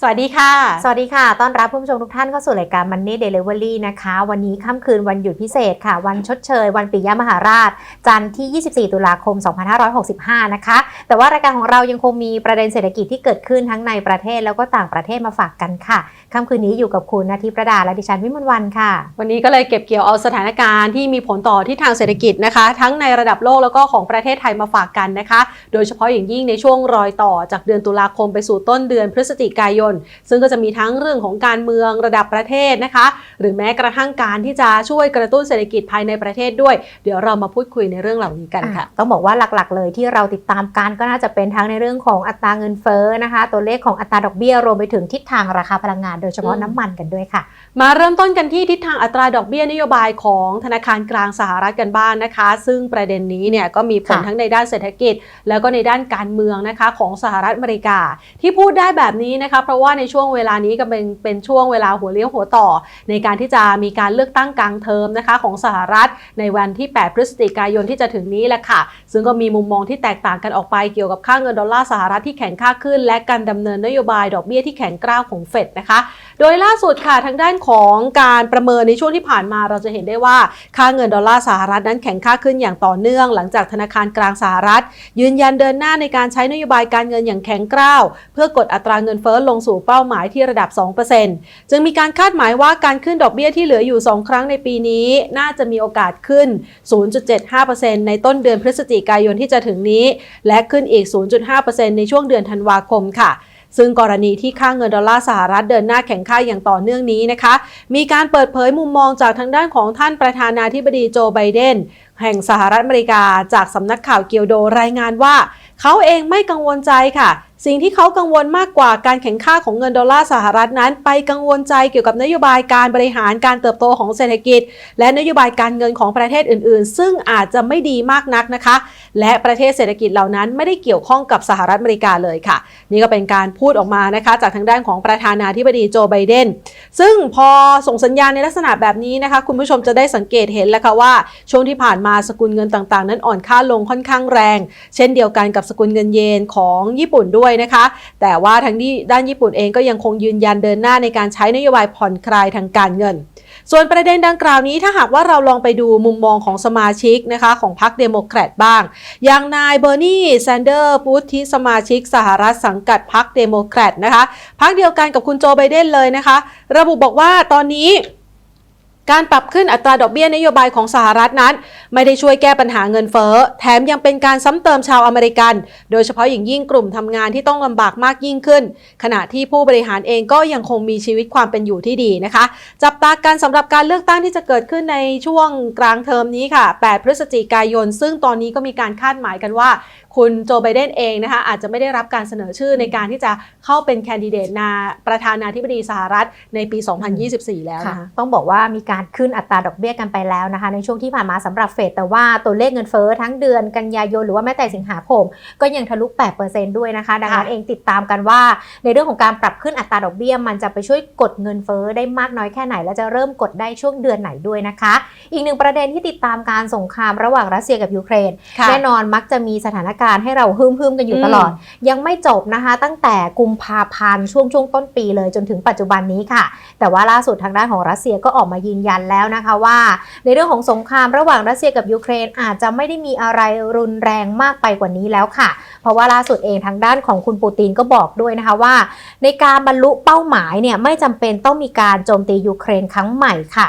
สวัสดีค่ะ สวัสดีค่ะ ต้อนรับผู้ชมทุกท่านเข้าสู่รายการ Money Delivery นะคะ วันนี้ค่ำคืนวันหยุดพิเศษค่ะ วันชดเชย วันปิยมหาราช จันทร์ที่ 24 ตุลาคม 2565 นะคะ แต่ว่ารายการของเรายังคงมีประเด็นเศรษฐกิจที่เกิดขึ้นทั้งในประเทศแล้วก็ต่างประเทศมาฝากกันค่ะ ค่ำคืนนี้อยู่กับคุณนาทิประดา และดิฉันวิมลวันค่ะ วันนี้ก็เลยเก็บเกี่ยวเอาสถานการณ์ที่มีผลต่อที่ทางเศรษฐกิจนะคะ ทั้งในระดับโลกแล้วก็ของประเทศไทยมาฝากกันนะคะ โดยเฉพาะอย่างยิ่งในช่วงรอยต่อจากเดือนตุลาคมไปสู่ต้นเดือนพฤศจิกายนซึ่งก็จะมีทั้งเรื่องของการเมืองระดับประเทศนะคะ หรือแม้กระทั่งการที่จะช่วยกระตุ้นเศรษฐกิจภายในประเทศด้วย เดี๋ยวเรามาพูดคุยในเรื่องเหล่านี้กันค่ะอะต้องบอกว่าหลักๆ เลยที่เราติดตามกันก็น่าจะเป็นทั้งในเรื่องของอัตราเงินเฟ้อนะคะ ตัวเลขของอัตราดอกเบี้ยรวมไปถึงทิศทางราคาพลังงานโดยเฉพาะอืมน้ำมันกันด้วยค่ะ มาเริ่มต้นกันที่ทิศทางอัตราดอกเบี้ยนโยบายของธนาคารกลางสหรัฐกันบ้างนะคะ ซึ่งประเด็นนี้เนี่ยก็มีผลค่ะทั้งในด้านเศรษฐกิจ แล้วก็ในด้านการเมืองนะคะของสหรัฐอเมริกา ที่พูดได้แบบนี้นะคะเพราะว่าในช่วงเวลานี้ก็เป็นเป็นช่วงเวลาหัวเลี้ยวหัวต่อ ในการที่จะมีการเลือกตั้งกลางเทอมนะคะของสหรัฐในวันที่ 8 พฤศจิกายนที่จะถึงนี้แหละค่ะ ซึ่งก็มีมุมมองที่แตกต่างกันออกไปเกี่ยวกับค่าเงินดอลลาร์สหรัฐที่แข็งค่าขึ้น และการดำเนินนโยบายดอกเบี้ยที่แข็งกร้าวของเฟดนะคะ โดยล่าสุดค่ะทางด้านของการประเมินในช่วงที่ผ่านมาเราจะเห็นได้ว่าค่าเงินดอลลาร์สหรัฐนั้นแข็งค่าขึ้นอย่างต่อเนื่อง หลังจากธนาคารกลางสหรัฐ ยืนยันเดินหน้าในการใช้นโยบายการเงินอย่างแข็งกร้าว เพื่อกดอัตราเงินเฟ้อลงสู่เป้าหมายที่ระดับ 2%จึงมีการคาดหมายว่าการขึ้นดอกเบี้ยที่เหลืออยู่ 2 ครั้งในปีนี้ น่าจะมีโอกาสขึ้น 0.75%ในต้นเดือนพฤศจิกายนที่จะถึงนี้ และขึ้นอีก 0.5%ในช่วงเดือนธันวาคมค่ะ ซึ่งกรณีที่ค่าเงินดอลลาร์สหรัฐเดินหน้าแข็งค่าอย่างต่อเนื่องนี้นะคะ มีการเปิดเผยมุมมองจากทางด้านของท่านประธานาธิบดีโจไบเดนแห่งสหรัฐอเมริกาจากสำนักข่าวเกียวโดรายงานว่า เขาเองไม่กังวลใจค่ะ สิ่งที่เขากังวลมากกว่าการแข่งค่าของเงินดอลลาร์สหรัฐนั้น ไปกังวลใจเกี่ยวกับนโยบายการบริหารการเติบโตของเศรษฐกิจ และนโยบายการเงินของประเทศอื่น ๆ ซึ่งอาจจะไม่ดีมากนักนะคะ และประเทศเศรษฐกิจเหล่านั้นไม่ได้เกี่ยวข้องกับสหรัฐอเมริกาเลยค่ะ นี่ก็เป็นการพูดออกมานะคะ จากทางด้านของประธานาธิบดีโจไบเดนซึ่งพอส่งสัญญาณในลักษณะแบบนี้นะคะ คุณผู้ชมจะได้สังเกตเห็นแล้วค่ะว่าช่วงที่ผ่านมาสกุลเงินต่างๆ นั้นอ่อนค่าลงค่อนข้างแรง เช่นเดียวกันกับสกุลเงินเยนของญี่ปุ่นด้วยนะคะ แต่ว่าทางนี้ด้านญี่ปุ่นเองก็ยังคงยืนยันเดินหน้าในการใช้นโยบายผ่อนคลายทางการเงิน ส่วนประเด็นดังกล่าวนี้ถ้าหากว่าเราลองไปดูมุมมองของสมาชิกนะคะของพรรคเดโมแครตบ้าง อย่างนายเบอร์นีแซนเดอร์พุทธิสมาชิกสหรัฐสังกัดพรรคเดโมแครตนะคะพรรคเดียวกันกับคุณโจไบเดนเลยนะคะ ระบุบอกว่าตอนนี้ การปรับขึ้นอัตราดอกเบี้ยนโยบายของสหรัฐนั้น ไม่ได้ช่วยแก้ปัญหาเงินเฟ้อ แถมยังเป็นการซ้ำเติมชาวอเมริกัน โดยเฉพาะอย่างยิ่งกลุ่มทำงานที่ต้องลำบากมากยิ่งขึ้น ขณะที่ผู้บริหารเองก็ยังคงมีชีวิตความเป็นอยู่ที่ดีนะคะ จับตากันสำหรับการเลือกตั้งที่จะเกิดขึ้นในช่วงกลางเทอมนี้ค่ะ 8 พฤศจิกายน ซึ่งตอนนี้ก็มีการคาดหมายกันว่า คุณโจไบเดนเองนะคะอาจจะไม่ได้รับการเสนอชื่อในการที่จะเข้าเป็นแคนดิเดตนาประธานาธิบดีสหรัฐในปี 2024 แล้วค่ะนะคะต้องบอกว่ามีการขึ้นอัตราดอกเบี้ยกันไปแล้วนะคะในช่วงที่ผ่านมาสำหรับเฟดแต่ว่าตัวเลขเงินเฟ้อทั้งเดือนกันยายนหรือว่าแม้แต่สิงหาคมก็ยังทะลุ 8%ด้วยนะคะ ดังนั้นค่ะเองติดตามกันว่า ในเรื่องของการปรับขึ้นอัตราดอกเบี้ยมันจะไปช่วยกดเงินเฟ้อได้มากน้อยแค่ไหน และจะเริ่มกดได้ช่วงเดือนไหนด้วยนะคะ อีกหนึ่งประเด็นที่ติดตามการสงครามระหว่างรัสเซียกับยูเครนค่ะแน่นอนมักจะมีสถานการณ์ให้เราฮึมฮึมๆกันอยู่อืมตลอด ยังไม่จบนะคะ ตั้งแต่กุมภาพันธ์ช่วงช่วงต้นปีเลยจนถึงปัจจุบันนี้ค่ะ แต่ว่าล่าสุดทางด้านของรัสเซียก็ออกมายืนยันแล้วนะคะว่า ในเรื่องของสงครามระหว่างรัสเซียกับยูเครนอาจจะไม่ได้มีอะไรรุนแรงมากไปกว่านี้แล้วค่ะ เพราะว่าล่าสุดเองทางด้านของคุณปูตินก็บอกด้วยนะคะว่า ในการบรรลุเป้าหมายเนี่ยไม่จำเป็นต้องมีการโจมตียูเครนครั้งใหม่ค่ะ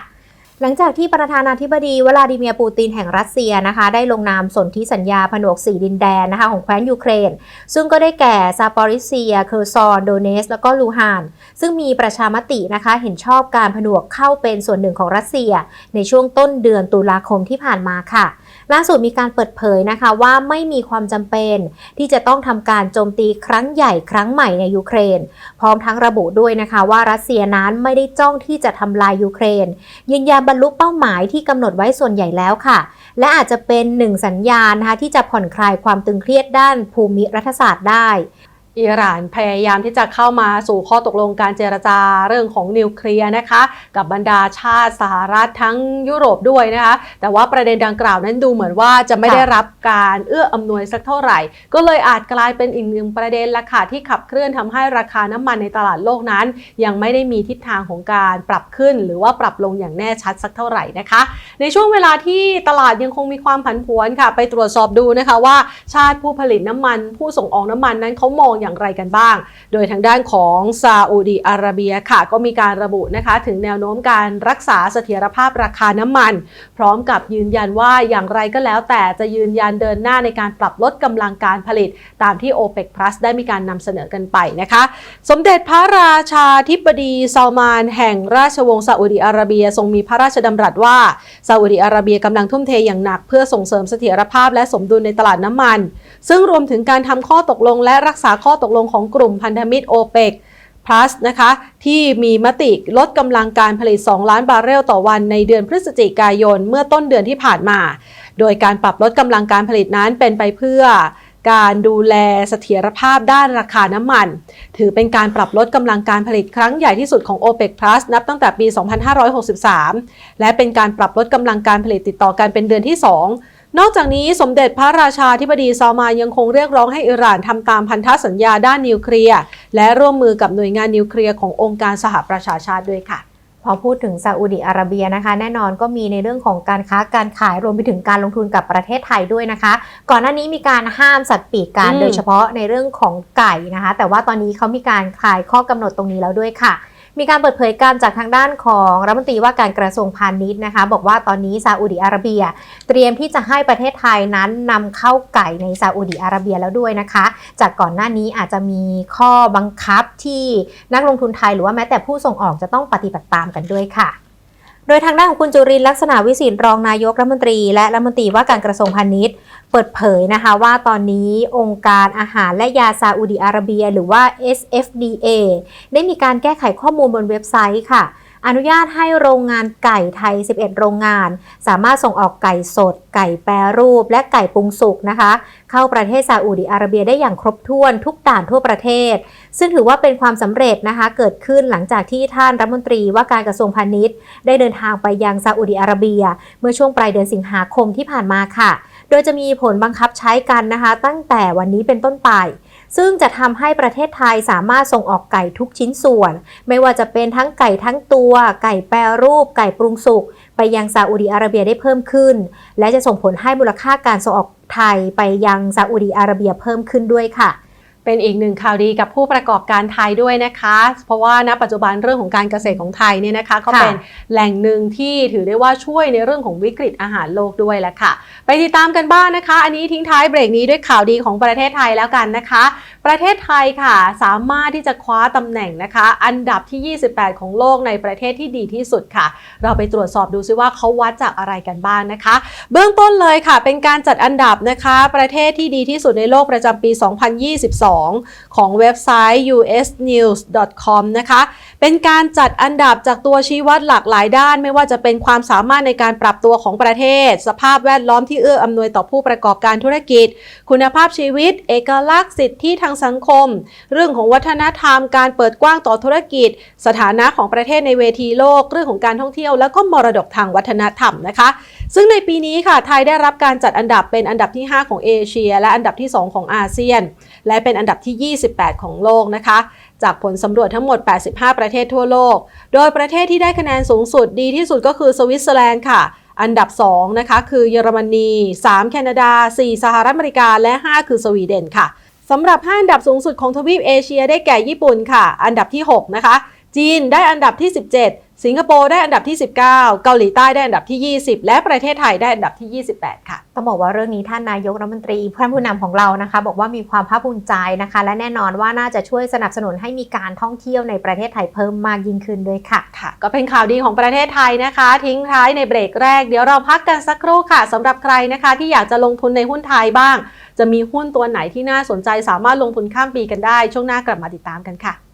หลังจากที่ประธานาธิบดีวลาดิเมียร์ปูตินแห่งรัสเซียนะคะ ได้ลงนามสนธิสัญญาผนวกสีดินแดนนะคะของแคว้นยูเครน ซึ่งก็ได้แก่ซาปอริเซีย เคอร์ซอน โดเนส แล้วก็ลูฮาน ซึ่งมีประชามตินะคะเห็นชอบการผนวกเข้าเป็นส่วนหนึ่งของรัสเซีย ในช่วงต้นเดือนตุลาคมที่ผ่านมาค่ะ ล่าสุดมีการเปิดเผยนะคะว่าไม่มีความจำเป็นที่จะต้องทำการโจมตีครั้งใหญ่ครั้งใหม่ในยูเครน พร้อมทั้งระบุด้วยนะคะว่ารัสเซียนั้นไม่ได้จ้องที่จะทำลายยูเครน ยืนยันบรรลุเป้าหมายที่กำหนดไว้ส่วนใหญ่แล้วค่ะ และอาจจะเป็นหนึ่งสัญญาณนะคะที่จะผ่อนคลายความตึงเครียดด้านภูมิรัฐศาสตร์ได้ อิหร่านพยายามที่จะเข้ามาสู่ข้อตกลงการเจรจาเรื่องของนิวเคลียร์นะคะ กับบรรดาชาติสหรัฐทั้งยุโรปด้วยนะคะ แต่ว่าประเด็นดังกล่าวนั้นดูเหมือนว่าจะไม่ได้รับการเอื้ออำนวยสักเท่าไหร่ ก็เลยอาจกลายเป็นอีกหนึ่งประเด็นละค่ะที่ขับเคลื่อนทำให้ราคาน้ำมันในตลาดโลกนั้น ยังไม่ได้มีทิศทางของการปรับขึ้น หรือว่าปรับลงอย่างแน่ชัดสักเท่าไหร่นะคะ ในช่วงเวลาที่ตลาดยังคงมีความผันผวนค่ะ ไปตรวจสอบดูนะคะว่าชาติผู้ผลิตน้ำมัน ผู้ส่งออกน้ำมันนั้นเขามองอย่างไรกันบ้าง โดยทางด้านของซาอุดีอาระเบียค่ะ ก็มีการระบุนะคะถึงแนวโน้มการรักษาเสถียรภาพราคาน้ำมัน พร้อมกับยืนยันว่าอย่างไรก็แล้วแต่จะยืนยันเดินหน้าในการปรับลดกำลังการผลิต ตามที่ OPEC Plus ได้มีการนำเสนอกันไปนะคะ สมเด็จพระราชาธิบดีซาลมาน แห่งราชวงศ์ซาอุดีอาระเบีย ทรงมีพระราชดำรัสว่าซาอุดีอาระเบียกำลังทุ่มเทอย่างหนัก เพื่อส่งเสริมเสถียรภาพและสมดุลในตลาดน้ำมัน ซึ่งรวมถึงการทำข้อตกลงและรักษาข้อตกลงของกลุ่มพันธมิตร OPEC plus นะคะที่มีมติลดกำลังการผลิต 2 ล้านบาร์เรลต่อวันในเดือนพฤศจิกายนเมื่อต้นเดือนที่ผ่านมา โดยการปรับลดกำลังการผลิตนั้นเป็นไปเพื่อการดูแลเสถียรภาพด้านราคาน้ำมัน ถือเป็นการปรับลดกำลังการผลิตครั้งใหญ่ที่สุดของ OPEC Plus นับตั้งแต่ปี 2563 และเป็นการปรับลดกำลังการผลิตติดต่อกันเป็นเดือนที่ 2 นอกจากนี้สมเด็จพระราชาธิบดีซาลมานยังคงเรียกร้องให้อิหร่านทำตามพันธสัญญาด้านนิวเคลียร์ และร่วมมือกับหน่วยงานนิวเคลียร์ขององค์การสหประชาชาติด้วยค่ะพอพูดถึงซาอุดิอาระเบียนะคะ แน่นอนก็มีในเรื่องของการค้าการขายรวมไปถึงการลงทุนกับประเทศไทยด้วยนะคะ ก่อนหน้านี้มีการห้ามสัตว์ปีกกันอืมโดยเฉพาะในเรื่องของไก่นะคะ แต่ว่าตอนนี้เขามีการคลายข้อกำหนดตรงนี้แล้วด้วยค่ะ มีการเปิดเผยการจากทางด้านของรัฐมนตรีว่าการกระทรวงพาณิชย์นะคะ บอกว่าตอนนี้ซาอุดิอาระเบีย เตรียมที่จะให้ประเทศไทยนั้นนำเข้าไก่ในซาอุดิอาระเบียแล้วด้วยนะคะ จากก่อนหน้านี้อาจจะมีข้อบังคับที่นักลงทุนไทยหรือว่าแม้แต่ผู้ส่งออกจะต้องปฏิบัติตามกันด้วยค่ะ โดยทางด้านของคุณจุรินลักษณะวิสิทธิ์รองนายกรัฐมนตรี และรัฐมนตรีว่าการกระทรวงพาณิชย์ เปิดเผยนะคะว่าตอนนี้องค์การอาหารและยาซาอุดิอาระเบีย หรือว่า SFDA ได้มีการแก้ไขข้อมูลบนเว็บไซต์ค่ะ อนุญาตให้โรงงานไก่ไทย 11 โรงงาน สามารถส่งออกไก่สด ไก่แปรรูป และไก่ปรุงสุกนะคะ เข้าประเทศซาอุดิอาระเบียได้อย่างครบถ้วนทุกด่านทั่วประเทศ ซึ่งถือว่าเป็นความสำเร็จนะคะ เกิดขึ้นหลังจากที่ท่านรัฐมนตรีว่าการกระทรวงพาณิชย์ ได้เดินทางไปยังซาอุดิอาระเบีย เมื่อช่วงปลายเดือนสิงหาคมที่ผ่านมาค่ะ โดยจะมีผลบังคับใช้กันนะคะ ตั้งแต่วันนี้เป็นต้นไป ซึ่งจะทำให้ประเทศไทยสามารถส่งออกไก่ทุกชิ้นส่วน ไม่ว่าจะเป็นทั้งไก่ทั้งตัว ไก่แปรรูป ไก่ปรุงสุก ไปยังซาอุดิอาระเบียได้เพิ่มขึ้น และจะส่งผลให้มูลค่าการส่งออกไทยไปยังซาอุดิอาระเบียเพิ่มขึ้นด้วยค่ะ เป็นอีกหนึ่งข่าวดีกับผู้ประกอบการไทยด้วยนะคะ เพราะว่าณปัจจุบันเรื่องของการเกษตรของไทยเนี่ยนะคะก็เป็นแหล่งหนึ่งที่ถือได้ว่าช่วยในเรื่องของวิกฤตอาหารโลกด้วยแหละค่ะ ไปติดตามกันบ้างนะคะ อันนี้ทิ้งท้ายเบรกนี้ด้วยข่าวดีของประเทศไทยแล้วกันนะคะ ประเทศไทยค่ะสามารถที่จะคว้าตำแหน่งนะคะ อันดับที่ 28 ของโลกในประเทศที่ดีที่สุดค่ะ เราไปตรวจสอบดูซิว่าเขาวัดจากอะไรกันบ้างนะคะ เบื้องต้นเลยค่ะ เป็นการจัดอันดับนะคะ ประเทศที่ดีที่สุดในโลกประจำปี 2022ของเว็บไซต์ usnews.com นะคะ เป็นการจัดอันดับจากตัวชี้วัดหลากหลายด้าน ไม่ว่าจะเป็นความสามารถในการปรับตัวของประเทศ สภาพแวดล้อมที่เอื้ออำนวยต่อผู้ประกอบการธุรกิจ คุณภาพชีวิต เอกลักษณ์สิทธิทางสังคม เรื่องของวัฒนธรรม การเปิดกว้างต่อธุรกิจ สถานะของประเทศในเวทีโลก เรื่องของการท่องเที่ยว แล้วก็มรดกทางวัฒนธรรมนะคะ ซึ่งในปีนี้ค่ะไทยได้รับการจัดอันดับเป็นอันดับที่ 5 ของเอเชีย และอันดับที่ 2 ของอาเซียน และเป็นอันดับจับที่ 28 ของโลกนะคะ จากผลสำรวจทั้งหมด 85 ประเทศทั่วโลก โดยประเทศที่ได้คะแนนสูงสุดดีที่สุดก็คือสวิตเซอร์แลนด์ค่ะ อันดับ 2 นะคะ คือเยอรมนี 3 แคนาดา 4 สหรัฐอเมริกา และ 5 คือสวีเดนค่ะสำหรับ 5 อันดับสูงสุดของทวีปเอเชียได้แก่ญี่ปุ่นค่ะ อันดับที่ 6 นะคะ จีนได้อันดับที่ 17 สิงคโปร์ได้อันดับที่ 19 เกาหลีใต้ได้อันดับที่ 20 และประเทศไทยได้อันดับที่ 28 ค่ะ ต้องบอกว่าเรื่องนี้ท่านนายกรัฐมนตรีท่านผู้นำของเรานะคะ บอกว่ามีความภาคภูมิใจนะคะ และแน่นอนว่าน่าจะช่วยสนับสนุนให้มีการท่องเที่ยวในประเทศไทยเพิ่มมากยิ่งขึ้นด้วยค่ะค่ะ ก็เป็นข่าวดีของประเทศไทยนะคะ ทิ้งท้ายในเบรกแรกเดี๋ยวเราพักกันสักครู่ค่ะสำหรับใครนะคะ ที่อยากจะลงทุนในหุ้นไทยบ้าง จะมีหุ้นตัวไหนที่น่าสนใจสามารถลงทุนข้ามปีกันได้ ช่วงหน้ากลับมาติดตามกันค่ะ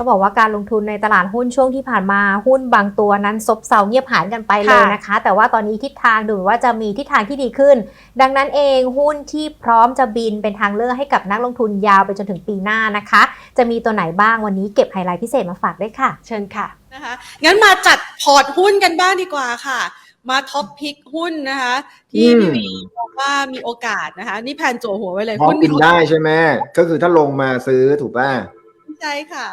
ก็บอกว่าการลงทุนในตลาดหุ้นช่วงที่ผ่านมาหุ้นบางตัวนั้นซบเซาเงียบหายกันไปเลยนะคะ แต่ว่าตอนนี้ทิศทางดูเหมือนว่าจะมีทิศทางที่ดีขึ้น ดังนั้นเองหุ้นที่พร้อมจะบินเป็นทางเลือกให้กับนักลงทุนยาวไปจนถึงปีหน้านะคะ จะมีตัวไหนบ้างวันนี้เก็บไฮไลท์พิเศษมาฝากด้วยค่ะ เชิญค่ะนะคะงั้นมาจัดพอร์ตหุ้นกันบ้างดีกว่าค่ะมาท็อปพิกหุ้นนะคะ ที่อืมพี่หมีบอกว่ามีโอกาสนะคะ นี่แผนจั่วหัวไว้เลยพร้อมหุ้นกินได้ใช่ไหมก็คือถ้าลงมาซื้อถูกป่ะ ใช่ค่ะ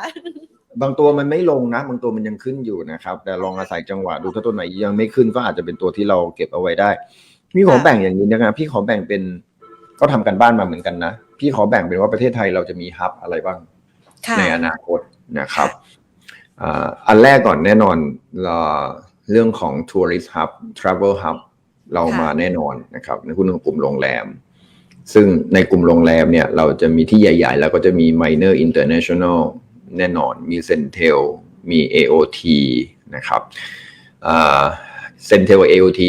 บางตัวมันไม่ลงนะ บางตัวมันยังขึ้นอยู่นะครับ แต่ลองอาศัยจังหวะดูถ้าตัวไหนยังไม่ขึ้นก็อาจจะเป็นตัวที่เราเก็บเอาไว้ได้พี่ขอค่ะแบ่งอย่างนี้นะครับพี่ขอแบ่งเป็นก็ทำกันบ้านมาเหมือนกันนะ พี่ขอแบ่งเป็นว่าประเทศไทยเราจะมีฮับอะไรบ้างค่ะในอนาคตนะครับอ่าอันแรกก่อนแน่นอนเอ่อเรื่องของ Tourist Hub Travel Hub เราค่ะมาแน่นอนนะครับในหุ้นของกลุ่มโรงแรม ซึ่งในกลุ่มโรงแรมเนี่ยเราจะมีที่ใหญ่ ๆ แล้วก็จะมี Minor International แน่นอน มี Centel มี AOT นะครับเซนเทล AOT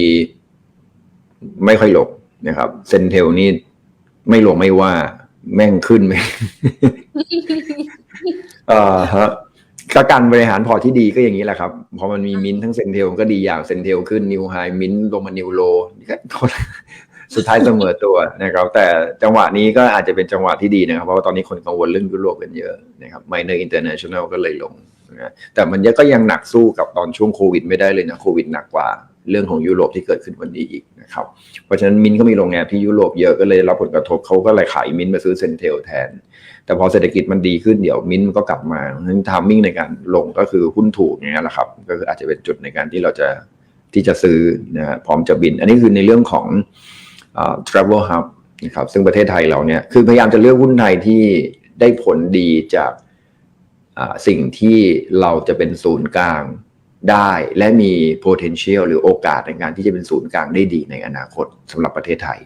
ไม่ค่อยลงนะครับเซนเทลนี่ไม่ลงไม่ว่าแม่งขึ้นไหมเอ่อฮะก็การบริหารพอร์ตที่ดีก็อย่างนี้แหละครับ พอมันมีมินทั้งเซนเทลก็ดีอย่างเซนเทลขึ้นนิวไฮมินลงมานิวโล สุดท้ายเสมอตัวนะครับ แต่จังหวะนี้ก็อาจจะเป็นจังหวะที่ดีนะครับ เพราะว่าตอนนี้คนกังวลเรื่องยุโรปกันเยอะนะครับไมเนอร์อินเตอร์เนชั่นแนลก็เลยลงนะแต่มันก็ยังหนักสู้กับตอนช่วงโควิดไม่ได้เลยนะโควิดหนักกว่าเรื่องของยุโรปที่เกิดขึ้นวันนี้อีกนะครับ เพราะฉะนั้นมินก็มีโรงแรมที่ยุโรปเยอะก็เลยรับผลกระทบเขาก็เลยขายมินมาซื้อเซนเทลแทน แต่พอเศรษฐกิจมันดีขึ้นเดี๋ยวมินก็กลับมาเพราะฉะนั้นทามมิ่งในการลงก็คือหุ้นถูกอย่างเงี้ยแหละครับ ก็คืออาจจะเป็นจุดในการที่เราจะที่จะซื้อนะพร้อมจะบิน อันนี้คือในเรื่องของ travel hub นะครับซึ่งประเทศไทยเราเนี่ยคือพยายามจะเลือกหุ้นไทยที่ได้ผลดีจากสิ่งที่เราจะเป็นศูนย์กลางได้และมี potential หรือโอกาสในการที่จะเป็นศูนย์กลางได้ดีในอนาคตสำหรับประเทศไทย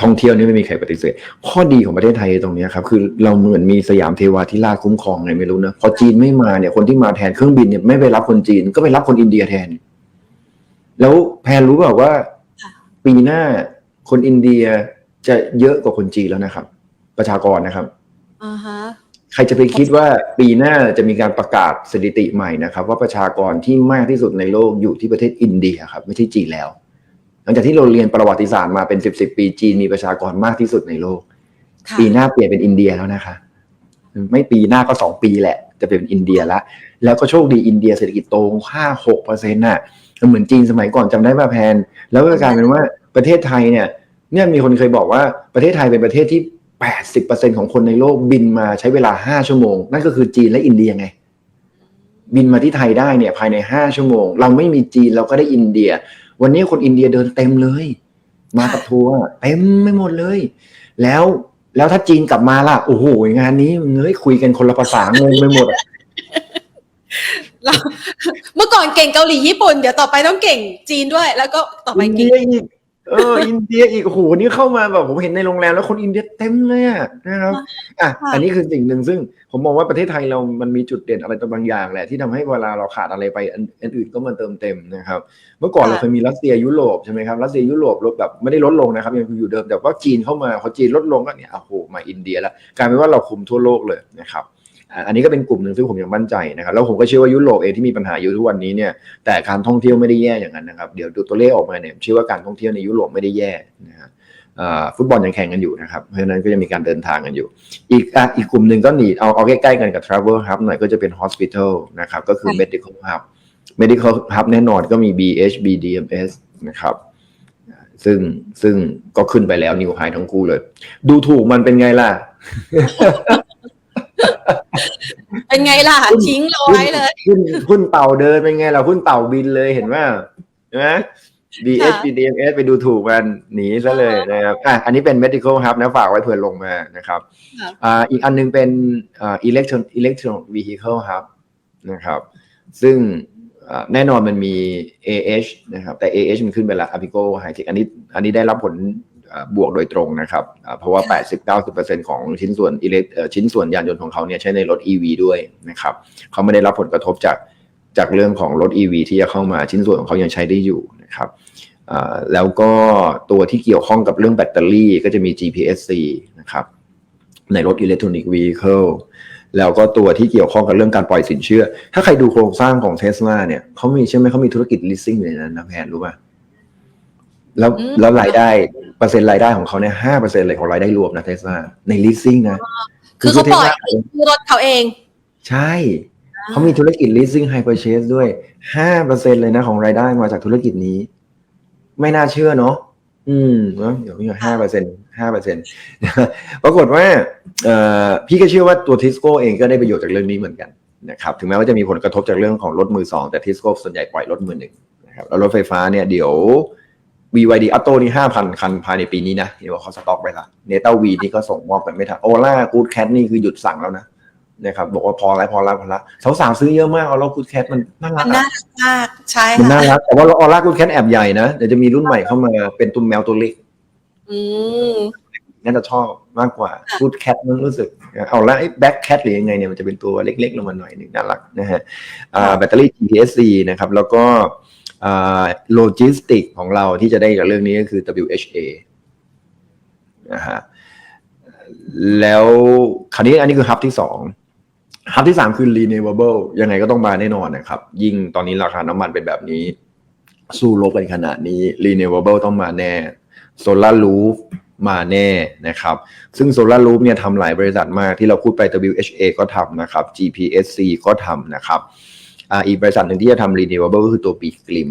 ท่องเที่ยวนี่ไม่มีใครปฏิเสธข้อดีของประเทศไทยตรงนี้ครับคือเราเหมือนมีสยามเทวาธิราชคุ้มครองไงไม่รู้นะพอจีนไม่มาเนี่ยคนที่มาแทนเครื่องบินเนี่ยไม่ไปรับคนจีนก็ไปรับคนอินเดียแทน แล้วแพนรู้เปล่าว่าปีหน้า คนอินเดียจะเยอะกว่าคนจีนแล้วนะครับ ประชากรนะครับ อ่าฮะ ใครจะไปคิดว่าปีหน้าจะมีการประกาศสถิติใหม่นะครับ ว่าประชากรที่มากที่สุดในโลกอยู่ที่ประเทศอินเดียครับ ไม่ใช่จีนแล้ว หลังจากที่เราเรียนประวัติศาสตร์มาเป็นสิบสิบปีจีนมีประชากรมากที่สุดในโลก ค่ะ ปีหน้าเปลี่ยนเป็นอินเดียแล้วนะคะ ไม่ปีหน้าก็สองปีแหละ จะเป็นอินเดียละแล้วก็โชคดีอินเดียเศรษฐกิจโตห้าหกเปอร์เซ็นต์น่ะเหมือนจีนสมัยก่อนจำได้ป่ะแพน แล้วก็กลายเป็นว่า ประเทศไทยเนี่ยเนี่ยมีคนเคยบอกว่าประเทศไทยเป็นประเทศที่แปดสิบเปอร์เซ็นของคนในโลกบินมาใช้เวลาห้าชั่วโมง นั่นก็คือจีนและอินเดียไง บินมาที่ไทยได้เนี่ยภายในห้าชั่วโมง เราไม่มีจีนเราก็ได้อินเดีย วันนี้คนอินเดียเดินเต็มเลย มากับทัวร์เต็มไม่หมดเลย แล้วแล้วถ้าจีนกลับมาล่ะโอ้โหงานนี้มึงเอ้ยคุยกันคนละภาษางงไปหมดอะเราเมื่อก่อนเก่งเกาหลีญี่ปุ่น เดี๋ยวต่อไปต้องเก่งจีนด้วย แล้วก็ต่อไปอินเก่เดีงยอีก เออ อินเดียอีกโอ้โหนี่เข้ามาแบบผมเห็นในโรงแรมแล้วคนอินเดียเต็มเลยอะนะครับอะค่ะอันนี้คือสิ่งหนึ่งซึ่ง ผมมองว่าประเทศไทยเรามันมีจุดเด่นอะไรตัวบางอย่างแหละที่ทำให้เวลาเราขาดอะไรไปอันอันอื่นก็มาเติมเต็มนะครับ เมื่อก่อนเราเคยมีรัสเซียยุโรปใช่ไหมครับรัสเซียยุโรปลดแบบไม่ได้ลดลงนะครับยังอยู่เดิมแต่ว่าจีนเข้ามาพอจีนลดลงก็เนี่ยโอ้โหมาอินเดียแล้วกลายเป็นว่าเราคุมทั่วโลกเลยนะครับ อะอันนี้ก็เป็นกลุ่มหนึ่งซึ่งผมยังมั่นใจนะครับแล้วผมก็เชื่อว่ายุโรปเองที่มีปัญหาอยู่ทุกวันนี้เนี่ยแต่การท่องเที่ยวไม่ได้แย่อย่างนั้นนะครับเดี๋ยวดูตัวเลขออกมาเนี่ยผมเชื่อว่าการท่องเที่ยวในยุโรปไม่ได้แย่นะฮะอ่าฟุตบอลยังแข่งกันอยู่นะครับ เพราะฉะนั้นก็จะมีการเดินทางกันอยู่ อีกอะอีกกลุ่มหนึ่งก็หนีเอาเอาใกล้ๆกันกับ Travel Hub หน่อยก็จะเป็น Hospital นะครับก็คือ Medical Hub Medical Hub แน่นอนก็มี BH BDMS นะครับอ่าซึ่งซึ่งก็ขึ้นไปแล้วนิวไฮทั้งคู่เลย ดูถูกมันเป็นไงล่ะ เป็นไงล่ะทิ้งเราไว้เลยหุ้นหุ้นเต่าเดินเป็นไงล่ะหุ้นเต่าบินเลยเห็นว่านะ BH ค่ะ BDMS ไปดูถูกมันหนีซะเลยนะครับอะอันนี้เป็น medical hub นะฝากไว้เผื่อลงมานะครับค่ะอ่าอีกอันนึงเป็นอ่า electron electron vehicle hub นะครับ ซึ่งอ่าแน่นอนมันมี AH นะครับ แต่ AH มันขึ้นไปแล้ว Apico High Tech อันนี้ อันนี้ได้รับผลอ่า บวกโดยตรงนะครับ เพราะว่า 80-90%ของชิ้นส่วนอิเล็กชิ้นส่วนยานยนต์ของเขาเนี่ยใช้ในรถ EV ด้วยนะครับเขาไม่ได้รับผลกระทบจากจากเรื่องของรถ EV ที่จะเข้ามาชิ้นส่วนของเขายังใช้ได้อยู่นะครับแล้วก็ตัวที่เกี่ยวข้องกับเรื่องแบตเตอรี่ก็จะมี GPSC นะครับในรถ Electronic Vehicle แล้วก็ตัวที่เกี่ยวข้องกับเรื่องการปล่อยสินเชื่อ ถ้าใครดูโครงสร้างของเทสลาเนี่ยเขามีใช่ไหมเขามีธุรกิจ leasing อยู่ในนั้นนะแพนรู้ป่ะ แล้วอืมแล้วรายได้เปอร์เซ็นต์รายได้ของเขาเนี่ยห้าเปอร์เซ็นต์เลยของรายได้รวมนะเทสลาใน leasing นะ คือเขาปล่อย Tesla คือรถเขาเอง ใช่เขามีธุรกิจ leasing high purchase ด้วยห้าเปอร์เซ็นเลยนะของรายได้มาจากธุรกิจนี้ ไม่น่าเชื่อเนาะอืมเนอะเดี๋ยวพี่ห้าเปอร์เซ็นห้าเปอร์เซ็นปรากฏว่าเอ่อพี่ก็เชื่อว่าตัวทิสโก้เองก็ได้ประโยชน์จากเรื่องนี้เหมือนกันนะครับถึงแม้ว่าจะมีผลกระทบจากเรื่องของรถมือสองแต่ทิสโก้ส่วนใหญ่ปล่อยรถมือหนึ่งนะครับแล้วรถไฟฟ้าเนี่ยเดี๋ยว BYD Auto นี่ห้าพันคันภายในปีนี้นะที่ว่าเขาสต็อกไปละเนต้าวีนี่ก็ส่งมอบไปไม่ทันโอล่ากูดแคทนี่คือหยุดสั่งแล้วนะนะครับบอกว่าพอแล้วพอแล้วพอแล้วสาวๆซื้อเยอะมากเอาแล้วกูดแคทมันน่ารัมักนอะน่ารักมากใช่มันค่ะน่ารักแต่ว่าออร่ากูดแคทแอบใหญ่นะเดี๋ยวจะมีรุ่นใหม่เข้ามาเป็นตุ้มแมวตัวเล็กอืมน่าจะชอบมากกว่ากูดแคทมันรู้สึกเอาละไอ้แบ็คแคทหรือยังไงเนี่ยมันจะเป็นตัวเล็กๆลงมาหน่อยหนึ่งน่ารักนะฮะอ่าแบตเตอรี่ GPSC นะครับแล้วก็อ่า โลจิสติกของเราที่จะได้กับเรื่องนี้ก็คือ WHA นะฮะแล้วคราวนี้อันนี้คือฮับที่สองฮับที่สามคือ renewable ยังไงก็ต้องมาแน่นอนนะครับ ยิ่งตอนนี้ราคาน้ำมันเป็นแบบนี้ สู้รบกันขนาดนี้ renewable ต้องมาแน่ solar roof มาแน่นะครับ ซึ่ง solar roof เนี่ยทำหลายบริษัทมากที่เราพูดไป WHA ก็ทำนะครับ GPSC ก็ทำนะครับ อ่าอีกบริษัทหนึ่งที่จะทำ renewable ก็คือตัว Big Glim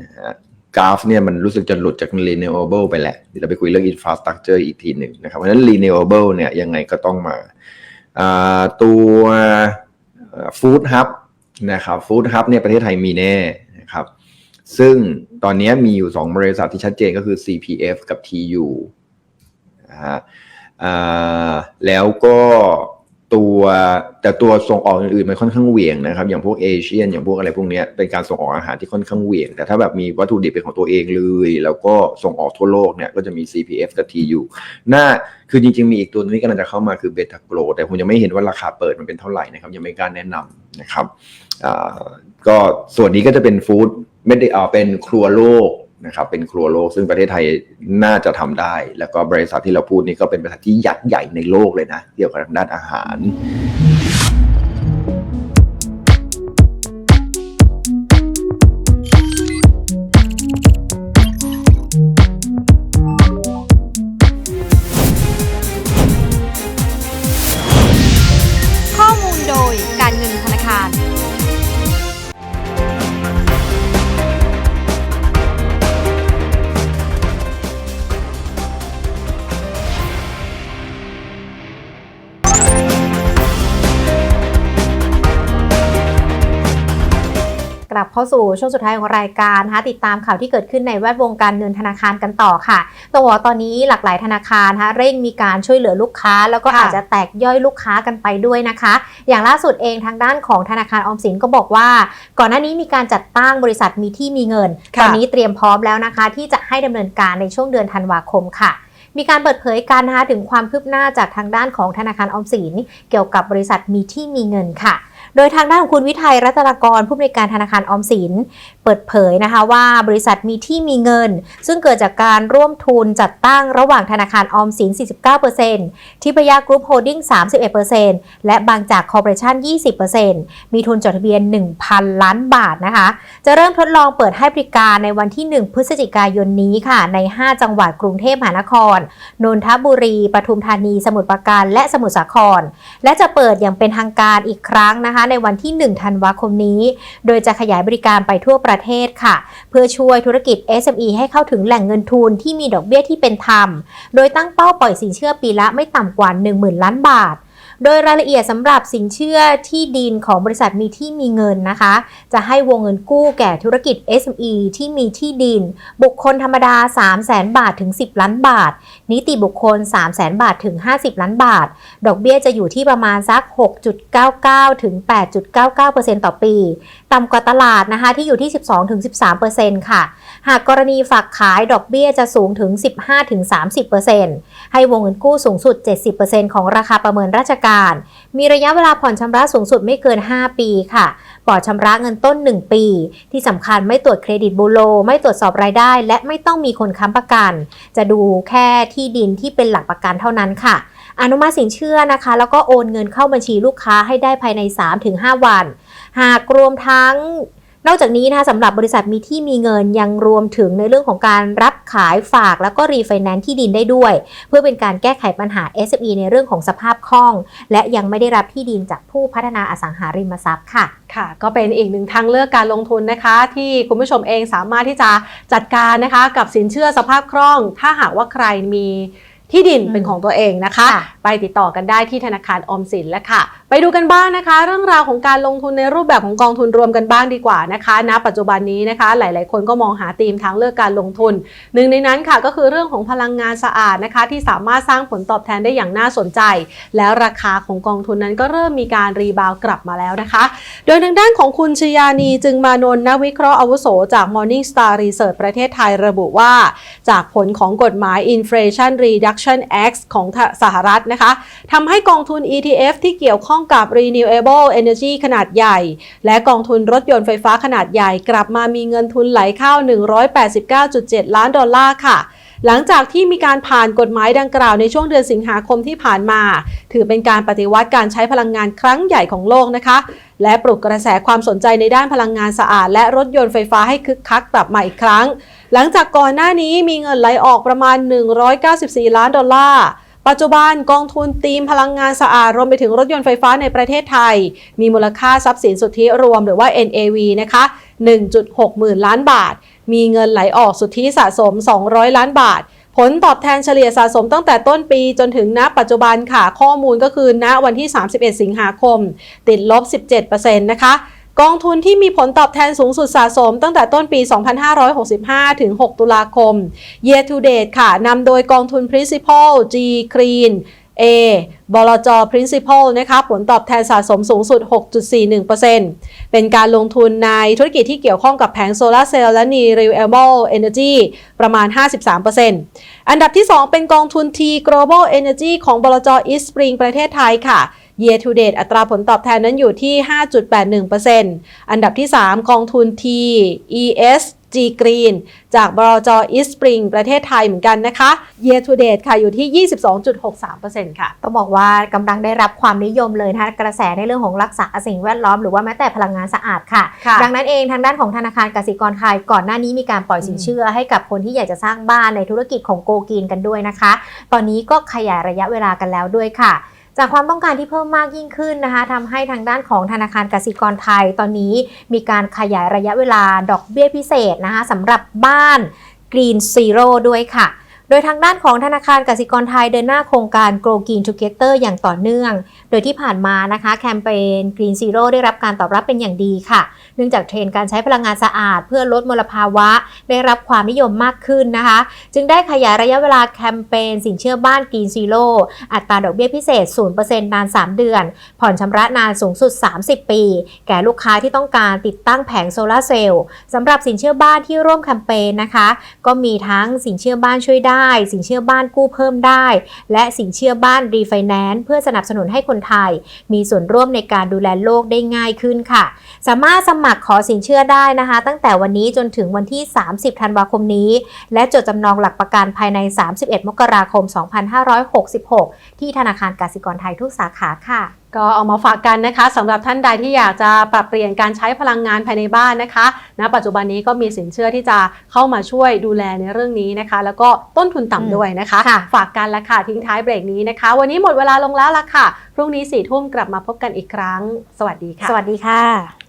นะฮะกราฟเนี่ยมันรู้สึกจะหลุดจาก renewable ไปแหละเดี๋ยวเราไปคุยเรื่อง infrastructure อีกทีหนึ่งนะครับเพราะฉะนั้น renewable เนี่ยยังไงก็ต้องมาอ่าตัวฟู้ดฮับนะครับฟู้ดฮับเนี่ยประเทศไทยมีแน่นะครับซึ่งตอนนี้มีอยู่ 2 บริษัทที่ชัดเจนก็คือ CPF กับ TU นะฮะอ่าแล้วก็ ตัวแต่ตัวส่งออกอื่นๆมันค่อนข้างเหวี่ยงนะครับ อย่างพวกเอเชียนอย่างพวกอะไรพวกนี้เป็นการส่งออกอาหารที่ค่อนข้างเหวี่ยง แต่ถ้าแบบมีวัตถุดิบเป็นของตัวเองเลย แล้วก็ส่งออกทั่วโลกเนี่ยก็จะมี CPF กับ TU น่าคือจริงๆมีอีกตัวนึงที่กำลังจะเข้ามาคือเบทาโกรแต่ผมยังไม่เห็นว่าราคาเปิดมันเป็นเท่าไหร่นะครับยังไม่กล้าแนะนำนะครับก็ส่วนนี้ก็จะเป็นฟู้ดไม่ได้เอาเป็นครัวโลก นะครับเป็นครัวโลกซึ่งประเทศไทยน่าจะทำได้ แล้วก็บริษัทที่เราพูดนี่ก็เป็นบริษัทที่ยักษ์ใหญ่ในโลกเลยนะเกี่ยวกับทางด้านอาหาร เข้าสู่ช่วงสุดท้ายของรายการนะคะติดตามข่าวที่เกิดขึ้นในแวดวงการเงินธนาคารกันต่อค่ะต้องบอกว่าตอนนี้หลากหลายธนาคารนะคะเร่งมีการช่วยเหลือลูกค้า แล้วก็ค่ะอาจจะแตกย่อยลูกค้ากันไปด้วยนะคะ อย่างล่าสุดเองทางด้านของธนาคารออมสินก็บอกว่า ก่อนหน้านี้มีการจัดตั้งบริษัทมีที่มีเงินค่ะตอนนี้เตรียมพร้อมแล้วนะคะ ที่จะให้ดำเนินการในช่วงเดือนธันวาคมค่ะมีการเปิดเผยกันนะคะถึงความคืบหน้าจากทางด้านของธนาคารออมสินเกี่ยวกับบริษัทมีที่มีเงินค่ะ โดยทางด้านของคุณวิทัยรัตนกรผู้อำนวยการธนาคารออมสิน เปิดเผยนะคะว่าบริษัทมีที่มีเงิน ซึ่งเกิดจากการร่วมทุนจัดตั้งระหว่างธนาคารออมสิน 49%ทิพยากรุ๊ปโฮลดิ้ง 31%และบางจากคอร์ปอเรชั่น 20%มีทุนจดทะเบียน 1,000 ล้านบาทนะคะ จะเริ่มทดลองเปิดให้บริการในวันที่ 1 พฤศจิกายนนี้ค่ะ ใน 5 จังหวัดกรุงเทพมหานคร นนทบุรี ปทุมธานี สมุทรปราการ และสมุทรสาคร และจะเปิดอย่างเป็นทางการอีกครั้งนะคะในวันที่ 1 ธันวาคมนี้ โดยจะขยายบริการไปทั่วประเทศค่ะ เพื่อช่วยธุรกิจ SME ให้เข้าถึงแหล่งเงินทุนที่มีดอกเบี้ยที่เป็นธรรม โดยตั้งเป้าปล่อยสินเชื่อปีละไม่ต่ำกว่า 10,000 ล้านบาท โดยรายละเอียดสำหรับสินเชื่อที่ดินของบริษัทมีที่มีเงินนะคะ จะให้วงเงินกู้แก่ธุรกิจ SME ที่มีที่ดิน บุคคลธรรมดา 3 0 0แสนบาทถึง 10 ล้านบาท นิติบุคคล 3 0 0แสนบาทถึง 50 ล้านบาท ดอกเบี้ยจะอยู่ที่ประมาณสัก 6.99 ถึง 8.99%ต่อปี ต่ำกว่าตลาดนะคะที่อยู่ที่ 12-13%ค่ะ หากกรณีฝากขายดอกเบี้ยจะสูงถึง 15-30%ให้วงเงินกู้สูงสุด 70%ของราคาประเมินราชการมีระยะเวลาผ่อนชำระสูงสุดไม่เกิน 5 ปีค่ะปลอดชำระเงินต้น 1 ปี ที่สำคัญไม่ตรวจเครดิตบูโรไม่ตรวจสอบรายได้ และไม่ต้องมีคนค้ำประกัน จะดูแค่ที่ดินที่เป็นหลักประกันเท่านั้นค่ะ อนุมัติสินเชื่อนะคะ แล้วก็โอนเงินเข้าบัญชีลูกค้าให้ได้ภายใน 3-5 วัน หากรวมทั้ง นอกจากนี้นะคะสำหรับบริษัทมีที่มีเงินยังรวมถึงในเรื่องของการรับขายฝาก แล้วก็รีไฟแนนซ์ที่ดินได้ด้วย เพื่อเป็นการแก้ไขปัญหา SME ในเรื่องของสภาพคล่อง และยังไม่ได้รับที่ดินจากผู้พัฒนาอสังหาริมทรัพย์ค่ะค่ะ ก็เป็นอีกหนึ่งทางเลือกการลงทุนนะคะ ที่คุณผู้ชมเองสามารถที่จะจัดการนะคะกับสินเชื่อสภาพคล่อง ถ้าหากว่าใครมีที่ดินอืมเป็นของตัวเองนะคะค่ะไปติดต่อกันได้ที่ธนาคารออมสินแล้วค่ะ ไปดูกันบ้างนะคะ เรื่องราวของการลงทุนในรูปแบบของกองทุนรวมกันบ้างดีกว่านะคะณปัจจุบันนี้นะคะ หลาย ๆ คนก็มองหาธีมทางเลือกการลงทุน หนึ่งในนั้นค่ะก็คือเรื่องของพลังงานสะอาดนะคะ ที่สามารถสร้างผลตอบแทนได้อย่างน่าสนใจ แล้วราคาของกองทุนนั้นก็เริ่มมีการรีบาวกลับมาแล้วนะคะ โดยทางด้านของคุณชยานีจึงมานนนักวิเคราะห์อาวุโสจาก Morning Star Research ประเทศไทยระบุว่า จากผลของกฎหมาย Inflation Reduction Act ของสหรัฐนะคะทำให้กองทุน ETF ที่เกี่ยวข้องกับ Renewable Energy ขนาดใหญ่ และกองทุนรถยนต์ไฟฟ้าขนาดใหญ่กลับมามีเงินทุนไหลเข้า 189.7 ล้านดอลลาร์ค่ะหลังจากที่มีการผ่านกฎหมายดังกล่าวในช่วงเดือนสิงหาคมที่ผ่านมา ถือเป็นการปฏิวัติการใช้พลังงานครั้งใหญ่ของโลกนะคะ และปลุกกระแสความสนใจในด้านพลังงานสะอาด และรถยนต์ไฟฟ้าให้คึกคักกลับมาอีกครั้ง หลังจากก่อนหน้านี้มีเงินไหลออกประมาณ 194 ล้านดอลลาร์ ปัจจุบันกองทุนธีมพลังงานสะอาดรวมไปถึงรถยนต์ไฟฟ้าในประเทศไทย มีมูลค่าทรัพย์สินสุทธิรวมหรือว่า NAV นะคะ 1.6 หมื่นล้านบาท มีเงินไหลออกสุทธิสะสม 200 ล้านบาท ผลตอบแทนเฉลี่ยสะสมตั้งแต่ต้นปีจนถึงณปัจจุบันค่ะข้อมูลก็คือณวันที่ 31 สิงหาคม ติดลบ 17%นะคะ กองทุนที่มีผลตอบแทนสูงสุดสะสมตั้งแต่ต้นปี 2565 ถึง 6 ตุลาคม Year to date ค่ะนำโดยกองทุน Principal G Green A บลจ Principal นะคะผลตอบแทนสะสมสูงสุด 6.41%เป็นการลงทุนในธุรกิจที่เกี่ยวข้องกับแผงโซลาร์เซลล์และ Renewable Energy ประมาณ 53%อันดับที่ 2 เป็นกองทุน T Global Energy ของบลจ East Spring ประเทศไทยค่ะ Year to date อัตราผลตอบแทนนั้นอยู่ที่ 5.81%อันดับที่ 3 กองทุน T ES G Green จากบลจ East Spring ประเทศไทยเหมือนกันนะคะ Year to date ค่ะอยู่ที่ 22.63%ค่ะ ต้องบอกว่ากำลังได้รับความนิยมเลยนะคะกระแสในเรื่องของรักษาสิ่งแวดล้อมหรือว่าแม้แต่พลังงานสะอาดค่ะค่ะดังนั้นเองทางด้านของธนาคารกสิกรไทยก่อนหน้านี้มีการปล่อยสินเชื่อให้กับคนที่อยากจะสร้างบ้านในธุรกิจของโกกีนกันด้วยนะคะ ตอนนี้ก็ขยายระยะเวลากันแล้วด้วยค่ะ จากความต้องการที่เพิ่มมากยิ่งขึ้นนะคะทำให้ทางด้านของธนาคารกสิกรไทยตอนนี้มีการขยายระยะเวลาดอกเบี้ยพิเศษนะคะสำหรับบ้านกรีนซีโร่ด้วยค่ะ โดยทางด้านของธนาคารกสิกรไทยเดินหน้าโครงการ Grow Green Together อย่างต่อเนื่อง โดยที่ผ่านมานะคะแคมเปญ Green Zero ได้รับการตอบรับเป็นอย่างดีค่ะ เนื่องจากเทรนด์การใช้พลังงานสะอาด เพื่อลดมลภาวะ ได้รับความนิยมมากขึ้นนะคะ จึงได้ขยายระยะเวลาแคมเปญสินเชื่อบ้าน Green Zero อัตราดอกเบี้ยพิเศษ 0%นาน 3 เดือน ผ่อนชำระนานสูงสุด 30 ปี แก่ลูกค้าที่ต้องการติดตั้งแผงโซลาร์เซลล์สำหรับสินเชื่อบ้านที่ร่วมแคมเปญนะคะ ก็มีทั้งสินเชื่อบ้านช่วยได้สินเชื่อบ้านกู้เพิ่มได้ และสินเชื่อบ้านรีไฟแนนซ์เพื่อสนับสนุนให้คนไทย มีส่วนร่วมในการดูแลโลกได้ง่ายขึ้นค่ะ สามารถสมัครขอสินเชื่อได้นะคะ ตั้งแต่วันนี้จนถึงวันที่ 30 ธันวาคมนี้ และจดจำนองหลักประกันภายใน 31 มกราคม 2566 ที่ธนาคารกสิกรไทยทุกสาขาค่ะ ก็เอามาฝากกันนะคะสำหรับท่านใดที่อยากจะปรับเปลี่ยนการใช้พลังงานภายในบ้านนะคะณปัจจุบันนี้ก็มีสินเชื่อที่จะเข้ามาช่วยดูแลในเรื่องนี้นะคะ แล้วก็ต้นทุนอืมต่ำด้วยนะคะค่ะฝากกันละค่ะทิ้งท้ายเบรกนี้นะคะ วันนี้หมดเวลาลงแล้วละค่ะ พรุ่งนี้สี่ทุ่มกลับมาพบกันอีกครั้ง สวัสดีค่ะ สวัสดีค่ะ